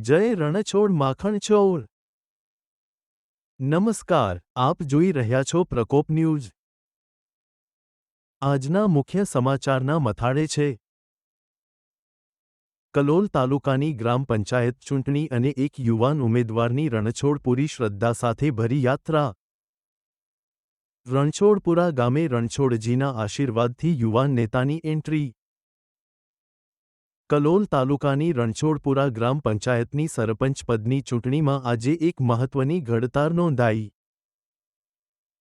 જય રણછોડ માખણ ચોર નમસ્કાર, આપ જોઈ રહ્યા છો પ્રકોપ ન્યૂઝ. આજના મુખ્ય સમાચારના મથાળે છે. કલોલ તાલુકાની ગ્રામ પંચાયત ચૂંટણી અને એક યુવાન ઉમેદવારની રણછોડ પૂરી શ્રદ્ધા સાથે ભરી યાત્રા. રણછોડપુરા ગામે રણછોડજીના આશીર્વાદથી યુવાન નેતાની એન્ટ્રી. કલોલ તાલુકાની રણછોડપુરા ગ્રામ પંચાયતની સરપંચ પદની ચૂંટણીમાં આજે એક મહત્વની ઘડતાર નોંધાઈ.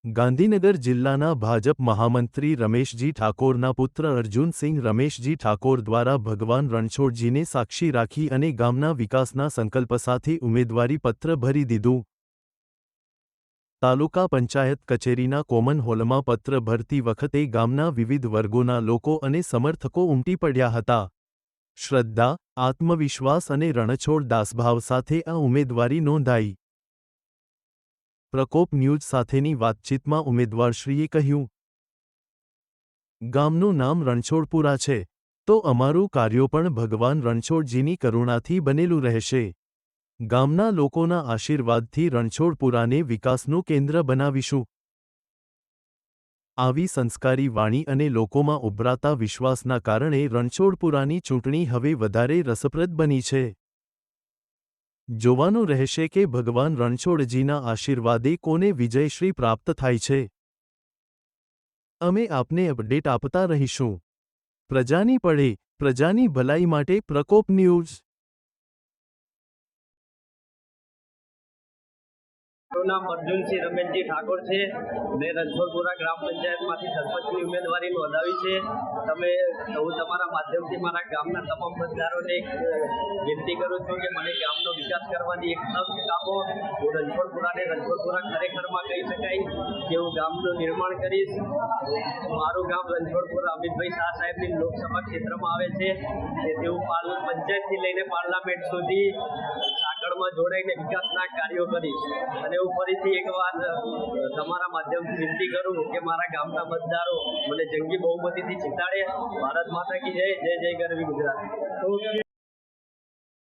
ગાંધીનગર જિલ્લાના ભાજપ મહામંત્રી રમેશજી ઠાકોરના પુત્ર અર્જુનસિંહ રમેશજી ઠાકોર દ્વારા ભગવાન રણછોડજીને સાક્ષી રાખી અને ગામના વિકાસના સંકલ્પ સાથે ઉમેદવારી પત્ર ભરી દીધું. તાલુકા પંચાયત કચેરીના કોમન હોલમાં પત્ર ભરતી વખતે ગામના વિવિધ વર્ગોના લોકો અને સમર્થકો ઉમટી પડ્યા હતા. શ્રદ્ધા, આત્મવિશ્વાસ અને રણછોડ દાસભાવ સાથે આ ઉમેદવારી નોંધાઈ. પ્રકોપ ન્યૂઝ સાથેની વાતચીતમાં ઉમેદવારશ્રીએ કહ્યું, ગામનું નામ રણછોડપુરા છે, તો અમારું કાર્યો પણ ભગવાન રણછોડજીની કરુણાથી બનેલું રહેશે. ગામના લોકોના આશીર્વાદથી રણછોડપુરાને વિકાસનું કેન્દ્ર બનાવીશું. આવી સંસ્કારી વાણી અને લોકોમાં ઉભરાતા વિશ્વાસના કારણે રણછોડપુરાની ચૂંટણી હવે વધારે રસપ્રદ બની છે. જોવાનું રહેશે કે ભગવાન રણછોડજીના આશીર્વાદે કોને વિજયશ્રી પ્રાપ્ત થાય છે. અમે આપને અપડેટ આપતા રહીશું. પ્રજાની પડે પ્રજાની ભલાઈ માટે પ્રકોપ ન્યૂઝ. મારું નામ અર્જુનસિંહ રમેશજી ઠાકોર છે. મેં રણછોડપુરા ગ્રામ પંચાયતમાંથી સરપંચની ઉમેદવારી નોંધાવી છે. તમે હું તમારા માધ્યમથી મારા ગામના તમામ મતદારોને વિનંતી કરું છું કે મને ગામનો વિકાસ કરવાની એક તક આપો હું રણછોડપુરાને રણછોડપુરા ખરેખરમાં કહી શકાય કે હું ગામનું નિર્માણ કરીશ. મારું ગામ રણછોડપુરા અમિતભાઈ શાહ સાહેબની લોકસભા ક્ષેત્રમાં આવે છે. તેથી હું પાર્લ પંચાયતથી લઈને પાર્લામેન્ટ સુધી સાંકળમાં જોડાઈને વિકાસના કાર્યો કરીશ. અને હું ફરીથી એકવાર તમારા માધ્યમથી વિનંતી કરું કે મારા ગામના મતદારો મને જંગી બહુમતીથી જીતાડે. ભારત માતા કી જય જય જય ગરવી ગુજરાત.